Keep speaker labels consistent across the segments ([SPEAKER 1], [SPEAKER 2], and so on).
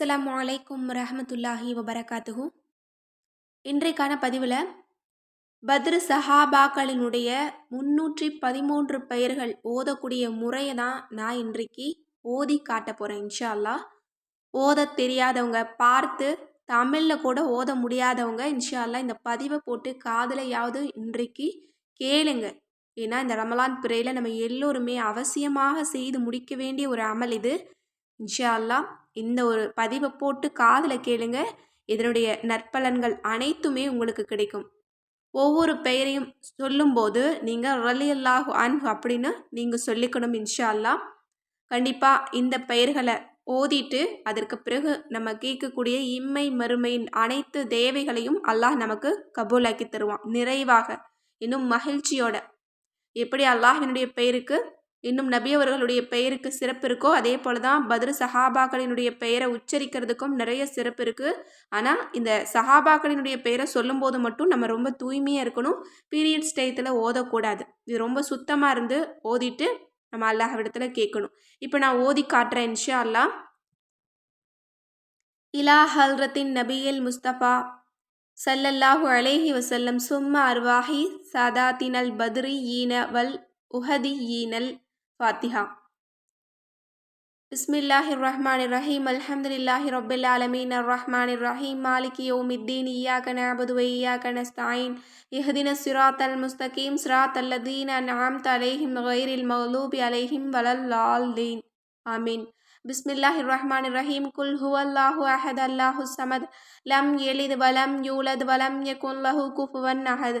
[SPEAKER 1] அஸ்லாம் வலைக்கும் ரஹமத்துல்லாஹி வபரகாத்துஹு. இன்றைக்கான பதிவில் பத்ரு சஹாபாக்களினுடைய முன்னூற்றி பதிமூன்று பெயர்கள் ஓதக்கூடிய முறையை தான் நான் இன்றைக்கு ஓதி காட்ட போகிறேன் இன்ஷா அல்லாஹ் ஓத தெரியாதவங்க பார்த்து தமிழில் கூட ஓத முடியாதவங்க இன்ஷா அல்லாஹ் இந்த பதிவை போட்டு காதலையாவது இன்றைக்கு கேளுங்க. ஏன்னா இந்த ரமலான் பிறையில் நம்ம எல்லோருமே அவசியமாக செய்து முடிக்க வேண்டிய ஒரு அமல் இது. இன்ஷா அல்லாஹ் இந்த ஒரு பதிவை போட்டு காதில் கேளுங்க. இதனுடைய நற்பலன்கள் அனைத்துமே உங்களுக்கு கிடைக்கும். ஒவ்வொரு பெயரையும் சொல்லும்போது நீங்கள் ரலியல்லாஹு அன்ஹு அப்படின்னு நீங்கள் சொல்லிக்கணும் இன்ஷா அல்லாஹ் கண்டிப்பாக இந்த பெயர்களை ஓதிட்டு அதற்கு பிறகு நம்ம கேட்கக்கூடிய இம்மை மறுமையின் அனைத்து தேவைகளையும் அல்லாஹ் நமக்கு கபூலாக்கி தருவான். நிறைவாக. இன்னும் மகிழ்ச்சியோட. எப்படி அல்லாஹினுடைய பெயருக்கு இன்னும் நபி அவர்களுடைய பெயருக்கு சிறப்பு இருக்கோ அதே போல தான் பத்ரு சஹாபாக்களினுடைய பெயரை உச்சரிக்கிறதுக்கும் நிறைய சிறப்பு இருக்குது ஆனால் இந்த சஹாபாக்களினுடைய பெயரை சொல்லும்போது மட்டும் நம்ம ரொம்ப தூய்மையாக இருக்கணும். பீரியட்ஸ் டயத்தில் ஓதக்கூடாது. இது ரொம்ப சுத்தமாக இருந்து ஓதிட்டு நம்ம அல்லாஹ்விடத்தில் கேட்கணும். இப்போ நான் ஓதி காட்டுறேன் இன்ஷா அல்லா இலா ஹல்ரத்தின் நபியல் முஸ்தபா சல்லல்லாஹு அலேஹி வசல்லம் சும்ம அர்வாஹி சாதாத்தினல் பத்ரி ஈன வல் உஹதி ஈனல் ஃபாத்திஹா பிஸ்மில்லாஹி ரஹ்மான் ரஹீம் அல்ஹம்துலில்லாஹி ரொபில் ஆலமீன் அர் ரஹ்மான் ரஹீம் மாலிகி யௌமித்தீன் இய்யாக நஅபுது வ இய்யாக நஸ்தஈன் இஹ்தின சிராத்தல் முஸ்தகீம் சிராத் லதீன நாம் அலைஹிம் கைரில் மௌலூபி அலைஹிம் வலல்லால்தீன் ஆமீன் பிஸ்மில்லாஹி ரஹ்மான் ரஹீம் குல் ஹுவல்லாஹு அஹத் அல்லாஹு சமத் லம் யலித் வலம் யூலத் வலம் யகுன் லஹு குஃபுவன் அஹத்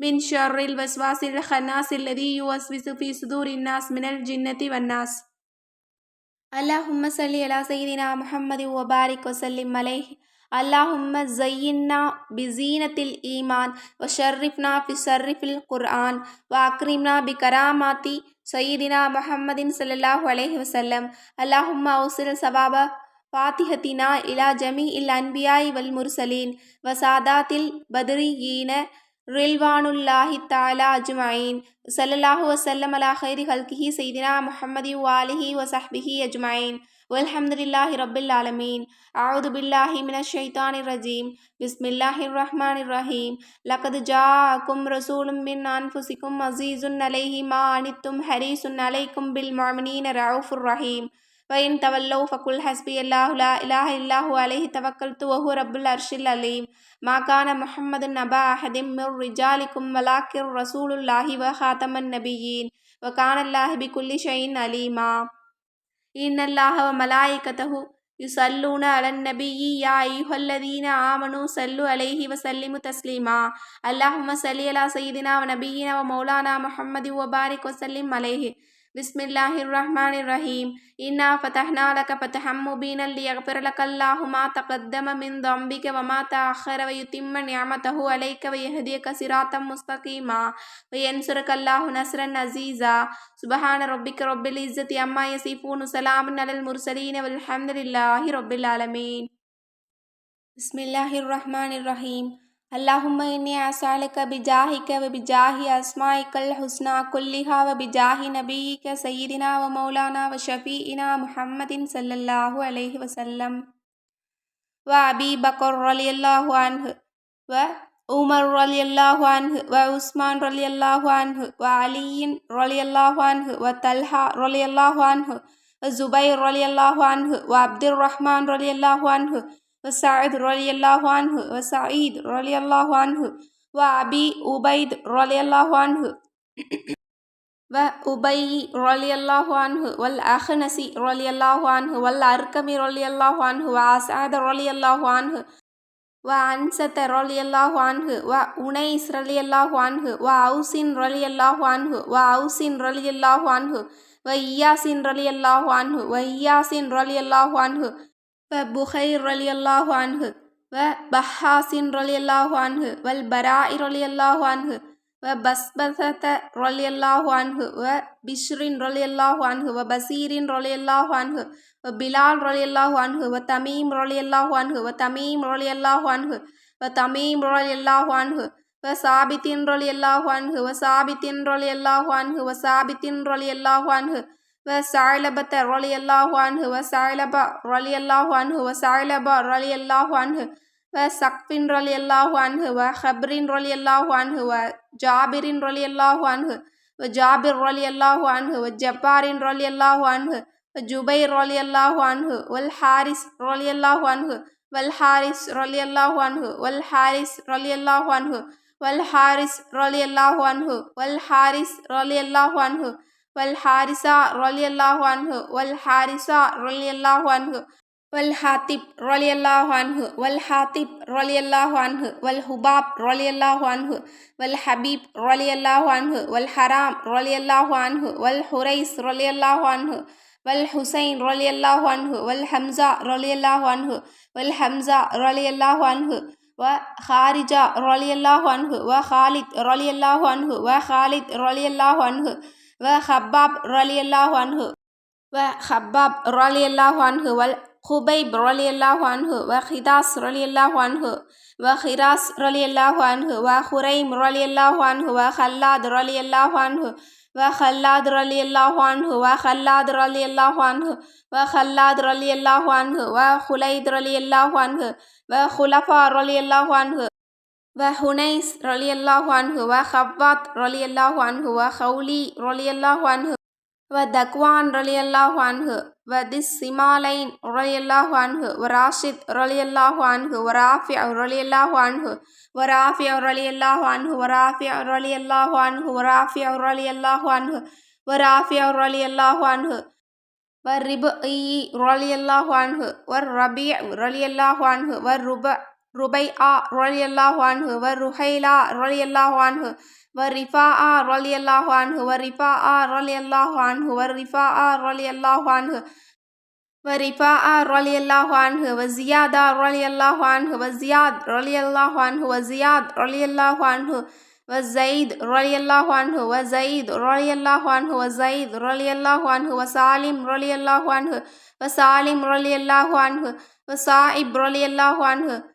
[SPEAKER 1] من شر الوسواس الخناس الذي يوسوس في صدور الناس من الجنة والناس. اللهم صل على سيدنا محمد وبارك وسلم عليه. اللهم زينا بزينة الإيمان وشرفنا في شرف القرآن وأكرمنا بكرامات سيدنا محمد صلى الله عليه وسلم. اللهم أوصل ثواب فاتحتنا إلى جميع الأنبياء والمرسلين وسادات البدريين ரில்வானுல்லாஹி தாலா அஜ்மாயின் சல்லல்லாஹு வசல்லம் அலா ஹைரி ஹல்கிஹி சைதினா முஹம்மதி வாலிஹி வசஹ்பிஹி அஜ்மாயின் வல்ஹம்துலில்லாஹி ரப்பில் ஆலமீன் அவுது பில்லாஹி மின ஷைத்தானிர் ரஜீம் பிஸ்மில்லாஹிர் ரஹ்மானிர் ரஹீம் லகது ஜாஅக்கும் ரசூலும் மின் அன்ஃபுசிக்கும் அசீசுன் அலைஹி மா அனித்தும் ஹரீசுன் அலைக்கும் பில் முஅமினீன ரவுஃபுர் ரஹீம் وإن تولوا فقل حسبي الله لا إله إلا هو عليه توكلت وهو رب العرش العليم. ما كان محمد نبا أحد من رجالكم ولكن رسول الله وخاتم النبيين. وكان الله بكل شيء عليما. إن الله وملائكته يصلون على النبي يا أيها الذين آمنوا صلوا عليه وسلموا تسليما. اللهم صل على سيدنا ونبينا ومولانا محمد وبارك وسلم عليه. بسم الله الرحمن الرحيم إنا فتحنا لك فتحا مبينا ليغفر لك الله ما تقدم من ذنبك وما تأخر ويتم نعمته عليك ويهديك صراطا مستقيما وينصرك الله نصرا عزيزا سبحان ربك رب العزة عما يصفون سلام على المرسلين والحمد لله رب العالمين بسم الله الرحمن الرحيم اللهم إني أسألك بجاهك وبجاه أسمائك الحسنى كلها وبجاه نبيك سيدنا ومولانا وشفيئنا محمد صلى الله عليه وسلم وأبي بكر رضي الله عنه وعمر رضي الله عنه وعثمان رضي الله عنه وعلي رضي الله عنه وطلحة رضي الله عنه وزبير رضي الله عنه وعبد الرحمن رضي الله عنه وسعد رضي الله عنه وسعيد رضي الله عنه وأبي أبيد رضي الله عنه وأبي رضي الله عنه والأخنس رضي الله عنه والأركم رضي الله عنه وأسعد رضي الله عنه وعنسة رضي الله عنه وأنيس رضي الله عنه وأوس رضي الله عنه وأوس رضي الله عنه وإياس رضي الله عنه وإياس رضي الله عنه வ புகைர் அலி அல்லாஹு அன்ஹு வ பஹாசின் ரலி அல்லாஹு அன்ஹு வல் பராயிர் அலி அல்லாஹு அன்ஹு வ பஸ்பசத ரலி அல்லாஹு அன்ஹு வ பிஷ்ரின் ரலி அல்லாஹு அன்ஹு வ பசீரின் ரலி அல்லாஹு அன்ஹு வ பிலால் ரலி அல்லாஹு அன்ஹு வ தமீம் ரலி அல்லாஹு அன்ஹு வ தமீம் ரலி அல்லாஹு அன்ஹு வ தமீம் ரலி அல்லாஹு அன்ஹு வ சாபித்தின் ரலி அல்லாஹு அன்ஹு வ சாபித்தின் ரலி அல்லாஹு அன்ஹு வ சாபித்தின் ரலி அல்லாஹு அன்ஹு وثعلبة رضي الله عنه وثعلبة رضي الله عنه وثعلبة رضي الله عنه وسقف رضي الله عنه وخبر رضي الله عنه وجابر رضي الله عنه وجابر رضي الله عنه وجبار رضي الله عنه وجبير رضي الله عنه والحارس رضي الله عنه والحارس رضي الله عنه والحارس رضي الله عنه والحارس رضي الله عنه والحارس رضي الله عنه வல் ஹாரிசா ரொலி அல்லாஹு அன்ஹு வல் ஹாரிசா ரொலி அல்லாஹு அன்ஹு வல் ஹாத்திப் ரொலி அல்லாஹு அன்ஹு வல் ஹாத்திப் ரொலி அல்லாஹு அன்ஹு வல் ஹுபாப் ரொலி அல்லாஹு அன்ஹு வல் ஹபீப் ரொலி அல்லாஹு அன்ஹு வல் ஹராம் ரொலி அல்லாஹு அன்ஹு வல் ஹுரைஸ் ரொலி அல்லாஹு அன்ஹு வல் ஹுசைன் ரொலி அல்லாஹு அன்ஹு வல் ஹம்சா ரொலி அல்லாஹு அன்ஹு வல் ஹம்சா ரொலி அல்லாஹு அன்ஹு வ ஹாரிஜா ரொலி அல்லாஹு அன்ஹு வ ஹாலித் ரொலி அல்லாஹு அன்ஹு வ ஹாலித் ரொலி அல்லாஹு அன்ஹு وخباب رضي الله عنه وخباب رضي الله عنه والخبيب رضي الله عنه وخداس رضي الله عنه وخراس رضي الله عنه وخريم رضي الله عنه وخلاد رضي الله عنه وخلاد رضي الله عنه وخلاد رضي الله عنه وخلاد رضي الله عنه وخليد رضي الله عنه وخلفاء رضي الله عنه வ ஹுனைஸ் ரொலியல்லாஹு அன்ஹு வ ஹவ்வாத் ரொலியல்லாஹு அன்ஹு வ ஹவுலி ரொலியல்லாஹு அன்ஹு வ தக்வான் ரொலியல்லாஹு அன்ஹு வ திஸ் சிமாலைன் ரொலியல்லாஹு அன்ஹு வ ராஷித் ரொலியல்லாஹு அன்ஹு வ ராஃபியா ரொலியல்லாஹு அன்ஹு வ ராஃபியா ரொலியல்லாஹு அன்ஹு வ ராஃபியா ரொலியல்லாஹு அன்ஹு வ ராஃபியா ரொலியல்லாஹு அன்ஹு வ ராஃபியா ரொலியல்லாஹு அன்ஹு வ ரிபு இ ரொலியல்லாஹு அன்ஹு வ ரபி ரொலியல்லாஹு அன்ஹு வ ருப الله عنه والرحيلة رضي الله عنه والرفاعة رضي الله عنه والرفاعة رضي الله عنه والرفاعة رضي الله عنه ورفاعة رضي الله عنه وزيادة رضي الله عنه وزياد رضي الله عنه وزياد رضي الله عنه وزيد رضي الله عنه وزيد رضي الله عنه وزيد رضي الله عنه وسالم رضي الله عنه وسالم رضي الله عنه وصائب رضي الله عنه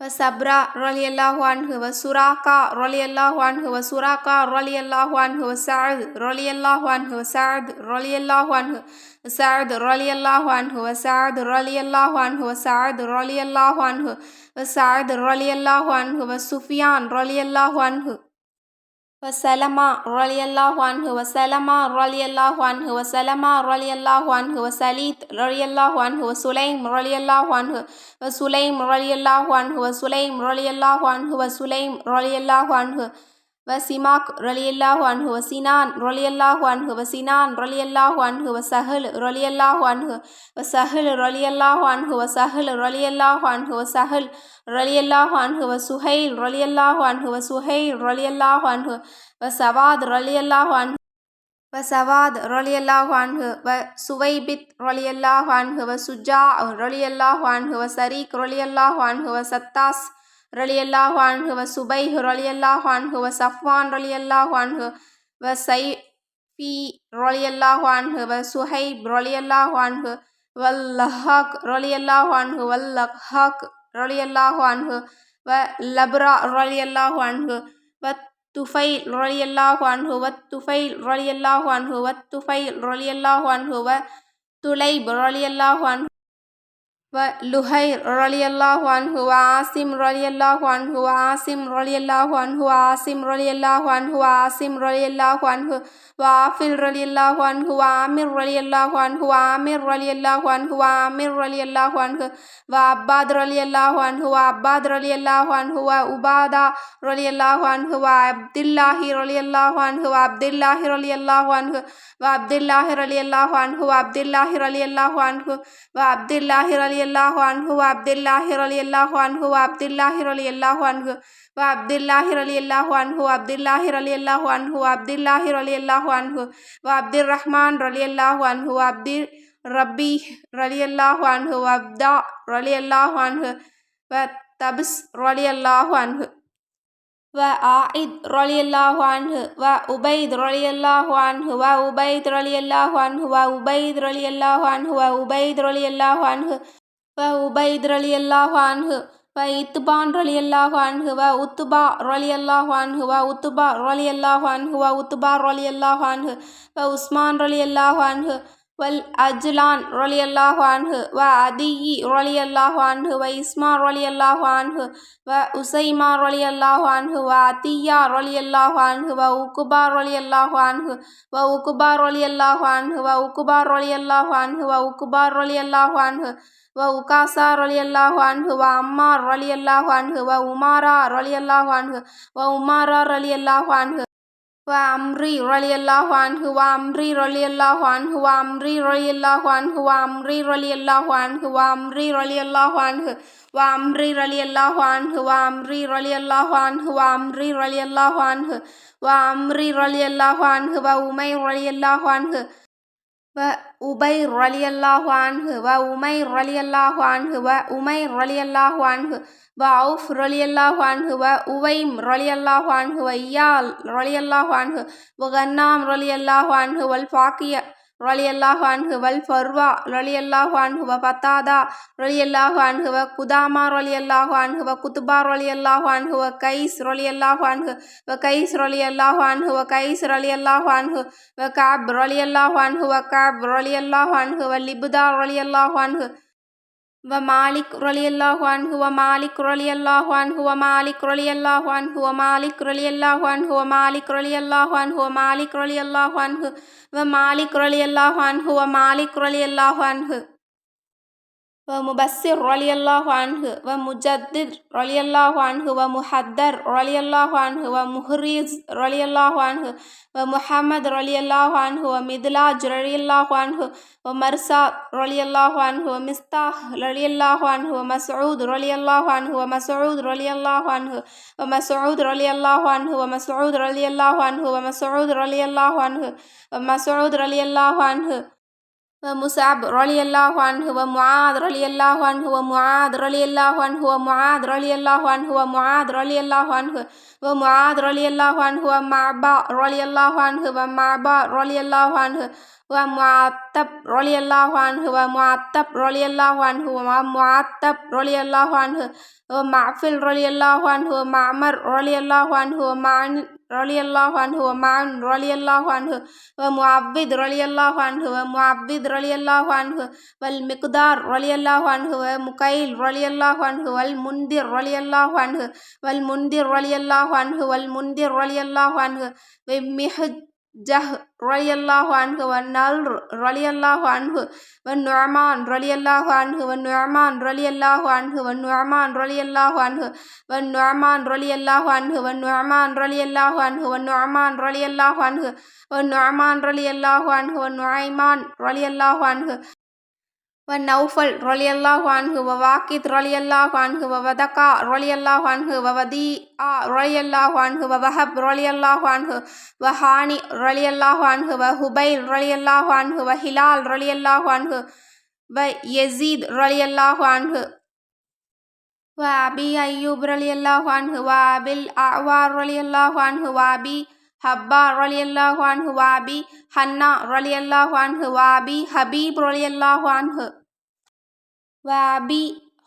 [SPEAKER 1] வ சப்ரா ரொலி அல்லாஹ்வான்ஹு வ சுராக்கா ரொலி அல்லாஹ்வான்ஹு வ சுராக்கா ரொலி அல்லாஹ்வான்ஹு வ சாது ரொலி அல்லாஹ்வான்ஹு வ சாது ரொலி அல்லாஹ்வான்ஹு سعد رضي الله عنه وسعد رضي الله عنه وسعد رضي الله عنه وسعد رضي الله عنه وسفيان رضي الله عنه வசலமா ரலியல்லாஹு அன்ஹு வசலமா ரலியல்லாஹு அன்ஹு வசலமா ரலியல்லாஹு அன்ஹு வசலீத் ரலியல்லாஹு அன்ஹு வசுலைம் ரலியல்லாஹு அன்ஹு வசுலைம் ரலியல்லாஹு அன்ஹு வசுலைம் ரலியல்லாஹு அன்ஹு வசுலைம் ரலியல்லாஹு அன்ஹு وسليم رضي الله عنه وسليم رضي الله عنه وسماك رضي الله عنه وسنان رضي الله عنه وسنان رضي الله عنه وسهل رضي الله عنه وسهل رضي الله عنه وسهل رضي الله عنه وسهل رضي الله عنه وسهيل رضي الله عنه وسهيل رضي الله عنه وسواد رضي الله عنه وسواد رضي الله عنه وسويبت رضي الله عنه وسجاع رضي الله عنه وسريك رضي الله عنه وستاس ரலியல்லாஹு அன்ஹுவ சுபைஹ் ரலியல்லாஹு அன்ஹுவ சஃப்வான் ரலியல்லாஹு அன்ஹுவ சை பி ரலியல்லாஹு அன்ஹுவ சுஹைப் ரலியல்லாஹு அன்ஹு வல் லஹாக் ரலியல்லாஹு அன்ஹு வல் லஹாக் ரலியல்லாஹு அன்ஹு வ லப்ரா ரலியல்லாஹு அன்ஹு வத் துஃபைல் ரலியல்லாஹு அன்ஹு வத் துஃபைல் ரலியல்லாஹு அன்ஹு வத் துஃபைல் ரலியல்லாஹு அன்ஹு வ துலைப் ரலியல்லாஹு அன்ஹு வ லுஹைர் ரொலியல்லாஹு அன்ஹு ஆசிம் ரொலியல்லாஹு அன்ஹு ஆசிம் ரொலியல்லாஹு அன்ஹு ஆசிம் ரொலியல்லாஹு அன்ஹு ஆசிம் ரொலியல்லாஹு அன்ஹு வாஃபில் ரொலியல்லாஹு அன்ஹு ஆமிர் ரொலியல்லாஹு அன்ஹு ஆமிர் ரொலியல்லாஹு அன்ஹு ஆமிர் ரொலியல்லாஹு அன்ஹு வ அப்பாத் ரொலியல்லாஹு அன்ஹு வ அப்பாத் ரொலியல்லாஹு அன்ஹு வ உபாதா ரொலியல்லாஹு அன்ஹு வ அப்துல்லாஹி ரொலியல்லாஹு அன்ஹு வ அப்துல்லாஹி ரொலியல்லாஹு அன்ஹு வ அப்துல்லாஹி ரொலியல்லாஹு அன்ஹு வ அப்துல்லாஹி ரொலியல்லாஹு அன்ஹு வ அப்துல்லாஹி ரொலிய அல்லாஹு அன்ஹு அப்துல்லாஹிர் அலி அல்லாஹு அன்ஹு அப்துல்லாஹிர் அலி அல்லாஹு அன்ஹு வ அப்துல்லாஹிர் அலி அல்லாஹு அன்ஹு அப்துல்லாஹிர் அலி அல்லாஹு அன்ஹு அப்துல்லாஹிர் அலி அல்லாஹு அன்ஹு வ அப்துர் ரஹ்மான் ரலி அல்லாஹு அன்ஹு அப்தி ரப்பி ரலி அல்லாஹு அன்ஹு அப்தா ரலி அல்லாஹு அன்ஹு வ தபிஸ் ரலி அல்லாஹு அன்ஹு வ ஆயித் ரொலியல்லாஹு அன்ஹு வ உபைத் ரொலியல்லாஹு அன்ஹு வ உபைத் ரொலியல்லாஹு அன்ஹு வ உபைத் ரொலியல்லாஹு அன்ஹு வ உபைத் ரொலியல்லாஹு அன்ஹு வ உபைத் ரலி அல்லாஹு அன்ஹு வ இத்துபான் ரலி அல்லாஹு அன்ஹு வ உத்துபா ரலி அல்லாஹு அன்ஹு வ உத்துபா ரலி அல்லாஹு அன்ஹு வ உத்துபா ரலி அல்லாஹு அன்ஹு வ உஸ்மான் ரலி அல்லாஹு அன்ஹு வல் அஜ்லான் ரொலி அல்லாஹு அன்ஹு வ அதியி ரொலி அல்லாஹு அன்ஹு வ இஸ்மா ரொலி அல்லாஹு அன்ஹு வ உசைமா ரொலி அல்லாஹு அன்ஹு வ அத்தியா ரொலி அல்லாஹு அன்ஹு வ உக்குபா ரொலி அல்லாஹு அன்ஹு வ உக்குபா ரொலி அல்லாஹு அன்ஹு வ உக்குபா ரொலி அல்லாஹு அன்ஹு வ உக்குபா ரொலி அல்லாஹு அன்ஹு வ உகாசா ரொலி அன்ஹு வ அம்மார் ரொலி அன்ஹு வ உமாரா ரொலி அன்ஹு வ உமாரா ரொலி அன்ஹு வ அம்ரி ரலியல்லாஹ் அன்ஹுவா அம்ரி ரலியல்லாஹ் அன்ஹுவா அம்ரி ரலியல்லாஹ் அன்ஹுவா அம்ரி ரலியல்லாஹ் அன்ஹுவா அம்ரி ரலியல்லாஹ் அன்ஹு வா அம்ரி ரலியல்லாஹ் அன்ஹுவா அம்ரி ரலியல்லாஹ் அன்ஹுவா அம்ரி ரலியல்லாஹ் அன்ஹு வா அம்ரி ரலியல்லாஹ் அன்ஹுவா உமை ரலியல்லாஹ் அன்ஹு வ உபை ரலியல்லாஹு அன்ஹு வ உமை ரலியல்லாஹு அன்ஹு வ உமை ரலியல்லாஹு அன்ஹு வ அவுஃப் ரலியல்லாஹு அன்ஹு வ உவைம் ரலியல்லாஹு அன்ஹு வ இயால் ரலியல்லாஹு அன்ஹு வ கன்னாம் ரலியல்லாஹு அன்ஹு வல் ஃபாக்கிய ரொலியல்லாஹ் அன்ஹுவல் ஃபர்வா ரொலியல்லாஹ் அன்ஹுவ பத்தாதா ரொலியல்லாஹ் அன்ஹுவ குதாமா ரொலியல்லாஹ் அன்ஹுவ குத்துபா ரொலியல்லாஹ் அன்ஹுவ கைஸ் ரொலியல்லாஹ் அன்ஹு வ கைஸ் ரொலியல்லாஹ் அன்ஹுவ கைஸ் ரொலியல்லாஹ் அன்ஹு வ காப் ரொலியல்லாஹ் அன்ஹுவ காப் ரொலியல்லாஹ் அன்ஹுவ லிபுதா ரொலியல்லாஹ் அன்ஹு ومالك رضي الله عنه ومالك رضي الله عنه ومالك رضي الله عنه ومالك رضي الله عنه ومالك رضي الله عنه ومالك رضي الله عنه ومالك رضي الله عنه ومالك رضي الله عنه ومبصر رضي الله عنه ومجدد رضي الله عنه ومحدر رضي الله عنه ومهريز رضي الله عنه ومحمد رضي الله عنه ومدلاج رضي الله عنه ومرسى رضي الله عنه ومستاح رضي الله عنه ومسعود رضي الله عنه ومسعود رضي الله عنه ومسعود رضي الله عنه ومسعود رضي الله عنه ومسعود رضي الله عنه ومسعود رضي الله عنه முசாப் ரொலி அல்லாஹ் அன்ஹுவ முஆத் ரொலி அல்லாஹ் அன்ஹுவ முஆத் ரொலி அல்லாஹ் அன்ஹுவ முஆத் ரொலி அல்லாஹ் அன்ஹுவ முஆத் ரொலி அல்லாஹ் அன்ஹுவ முஆத் ரொலி அல்லாஹ் அன்ஹுவ மாபா ரொலி அல்லாஹ் அன்ஹுவ மாபா ரொலி அல்லாஹ் அன்ஹு ومعتب رضي الله عنه ومعتب رضي الله عنه ومعتب رضي الله عنه ومعفل رضي الله عنه ومعمر رضي الله عنه ومعن ரலி அல்லாஹ் அன்ஹு வ மான் ரலி அல்லாஹ் அன்ஹு வ முஅப்பித் ரலி அல்லாஹ் அன்ஹு வ முஅப்பித் ரலி அல்லாஹ் அன்ஹு வல் மிக்தார் ரலி அல்லாஹ் அன்ஹு வ முகைல் ரலி அல்லாஹ் அன்ஹு வல் முந்திர் ரலி அல்லாஹ் அன்ஹு வல் முந்திர் ரலி அல்லாஹ் அன்ஹு வல் முந்திர் ரலி அல்லாஹ் ஜஹ் ரலியல்லாஹு அன்ஹு வன் நல் ரலியல்லாஹு அன்ஹு வன் நுஅமான் ரலியல்லாஹு அன்ஹு வன் நுஅமான் ரலியல்லாஹு அன்ஹு வன் நுஅமான் ரலியல்லாஹு அன்ஹு வன் நுஅமான் ரலியல்லாஹு அன்ஹு வன் நுஅமான் ரலியல்லாஹு அன்ஹு வன் நுஅமான் ரலியல்லாஹு அன்ஹு வன் நுஅமான் ரலியல்லாஹு அன்ஹு வன் நுஅய்மான் ரலியல்லாஹு அன்ஹு வ நௌஃபல் ரொலியல்லாஹ் வான்கு வ வாக்கித் ரொலியல்லாஹ் வான்கு வ வதகா ரொலியல்லாஹ் வான்கு வ வதி ஆ ரொலியல்லாஹ் வான்கு வ வஹப் ரொலியல்லாஹ் வான்கு வ ஹானி ரொலியல்லாஹ் வான்கு வ ஹுபைல் ரொலியல்லாஹ் வான்கு வ ஹிலால் ரொலியல்லாஹ் வான்கு வ யசீத் ரொலியல்லாஹ் வான்கு வ அபி ஐயூப் ரொலியல்லாஹ் வான்கு வ அபில் அவார் ரொலியல்லாஹ் வான்கு வ அபி ஹப்பா ரலி அல்லாஹு அன்ஹு வாபி ஹன்னா ரலி அல்லாஹு அன்ஹு வாபி ஹபீப் ரலி அல்லாஹு அன்ஹு வாபி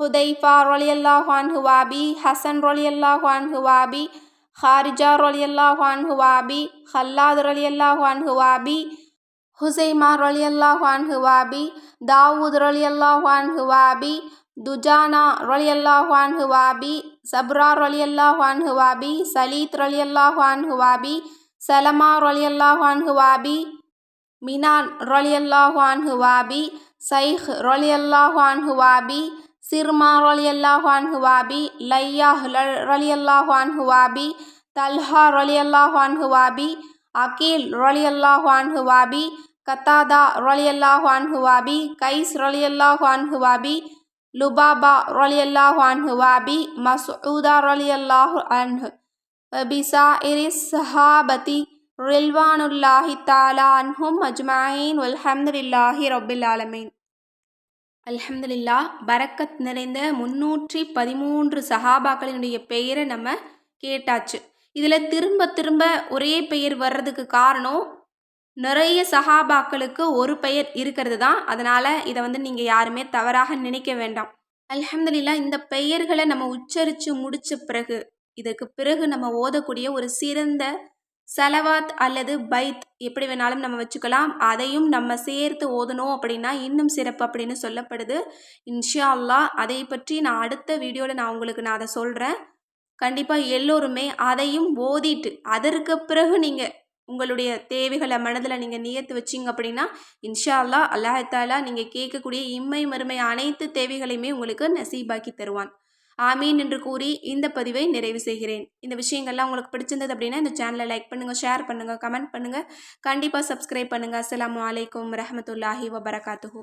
[SPEAKER 1] ஹுதைஃபா ரலி அல்லாஹு அன்ஹு வாபி ஹசன் ரலி அல்லாஹு அன்ஹு வாபி ஹாரிஜா ரலி அல்லாஹு அன்ஹு வாபி ஹல்லாத் ரலி அல்லாஹு அன்ஹு வாபி ஹுசைமா ரலி அல்லாஹு அன்ஹு வாபி தாவூத் ரலி அல்லாஹு அன்ஹு வாபி துஜானா ரொலியல்லாஹான் ஹுவாபி சப்ரா ரொலியல்லாஹான் ஹுவாபி சலீத் ரொலியல்லாஹான் ஹுவாபி சலமா ரொலியல்லாஹான் ஹுவாபி மினான் ரொலியல்லாஹான் ஹுவாபி சைஹ் ரொலியல்லாஹான் ஹுவாபி சிர்மா ரொலியல்லாஹான் ஹுவாபி லையாஹ் ரொலியல்லாஹான் ஹுவாபி தல்ஹா ரொலியல்லாஹான் ஹுவாபி அகீல் ரொலியல்லாஹான் ஹுவாபி கத்தாதா ரொலியல்லாஹான் ஹுவாபி கைஸ் ரொலியல்லாஹான் ஹுவாபி லுபாபா ரலியல்லாஹு அன்ஹு வாபி மசூதா ரலியல்லாஹு அன்ஹு பிசாயிரி சஹாபதி ரில்வானுல்லாஹி தாலா அன்ஹும் அஜ்மாயின் வல்ஹம்துலில்லாஹி ரபில் ஆலமீன் அல்ஹம்துலில்லா பரக்கத் நிறைந்த முன்னூற்றி பதிமூன்று சஹாபாக்களினுடைய பெயரை நம்ம கேட்டாச்சு இதில் திரும்ப திரும்ப ஒரே பெயர் வர்றதுக்கு காரணம் நிறைய சஹாபாக்களுக்கு ஒரு பெயர் இருக்கிறது தான் அதனால் இதை வந்து நீங்கள் யாருமே தவறாக நினைக்க வேண்டாம். அலமதுல்லா இந்த பெயர்களை நம்ம உச்சரித்து முடித்த பிறகு இதற்கு பிறகு நம்ம ஓதக்கூடிய ஒரு சிறந்த செலவாத் அல்லது பைத் எப்படி வேணாலும் நம்ம வச்சுக்கலாம். அதையும் நம்ம சேர்த்து ஓதணும் அப்படின்னா இன்னும் சிறப்பு அப்படின்னு சொல்லப்படுது. இன்ஷா அல்லாஹ் அதை பற்றி நான் அடுத்த வீடியோவில் நான் உங்களுக்கு நான் அதை சொல்கிறேன் கண்டிப்பாக எல்லோருமே அதையும் ஓதிட்டு அதற்கு பிறகு நீங்கள் உங்களுடைய தேவைகளை மனதில் நீங்கள் நியத்து வச்சிங்க அப்படின்னா இன்ஷா அல்லாஹ் அல்லாஹாலா நீங்கள் கேட்கக்கூடிய இம்மை மறுமை அனைத்து தேவைகளையுமே உங்களுக்கு நசீபாக்கி தருவான். ஆமீன் என்று கூறி இந்த பதிவை நிறைவு செய்கிறேன். இந்த விஷயங்கள்லாம் உங்களுக்கு பிடிச்சிருந்தது அப்படின்னா இந்த சேனலை லைக் பண்ணுங்கள் ஷேர் பண்ணுங்கள் கமெண்ட் பண்ணுங்கள் கண்டிப்பாக சப்ஸ்கிரைப் பண்ணுங்கள் அஸ்லாம் வலைக்கம் ரஹமத்துல்லாஹி வபரகாத்துஹூ.